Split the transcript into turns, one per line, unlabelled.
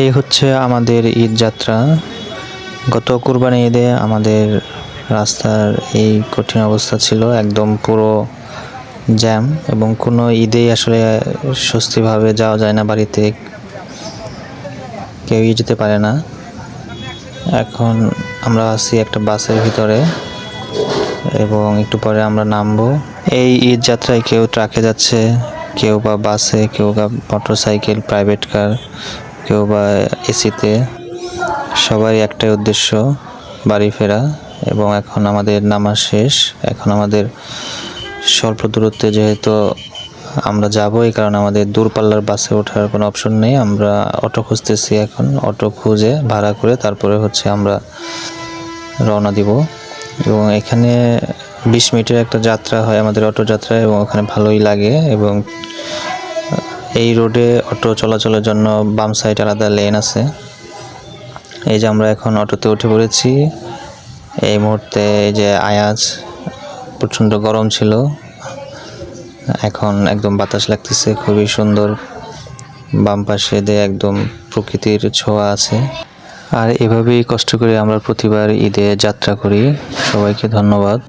এই হচ্ছে আমাদের ঈদ যাত্রা। গত কুরবানি ঈদে আমাদের রাস্তার এই কঠিন অবস্থা ছিল, একদম পুরো জ্যাম এবং কোনো ঈদেই আসলে স্বস্তিভাবে যাওয়া যায় না বাড়িতে। কেউই যেতে পারে না। এখন আমরা আছি একটা বাসের ভিতরে এবং একটু পরে আমরা নামবো। এই ঈদ যাত্রায় কেউ ট্রাকে যাচ্ছে, কেউ বা বাসে, কেউ বা মোটর সাইকেল প্রাইভেট কার কেউ বা এসিতে। সবাই একটাই উদ্দেশ্য, বাড়ি ফেরা এবং এখন আমাদের নামাজ শেষ। এখন আমাদের স্বল্প দূরত্বে যেহেতু আমরা যাব, এই কারণে আমাদের দূরপাল্লার বাসে ওঠার কোনো অপশন নেই। আমরা অটো খুঁজতেছি এখন, অটো খুঁজে ভাড়া করে তারপরে হচ্ছে আমরা রওনা দিব। এবং এখানে বিশ মিনিটের একটা যাত্রা হয় আমাদের অটো যাত্রা এবং ওখানে ভালোই লাগে এবং এই রোডে অটো চলাচলের জন্য বাম সাইড আলাদা লেন আছে। এই যে আমরা এখন অটোতে উঠে পড়েছি। এই মুহূর্তে এই যে আয়াজ, প্রচণ্ড গরম ছিল। এখন একদম বাতাস লাগতেছে, খুবই সুন্দর। বাম পাশে দিয়ে একদম প্রকৃতির ছোঁয়া আছে। আর এভাবেই কষ্ট করে আমরা প্রতিবার ঈদে যাত্রা করি। সবাইকে ধন্যবাদ।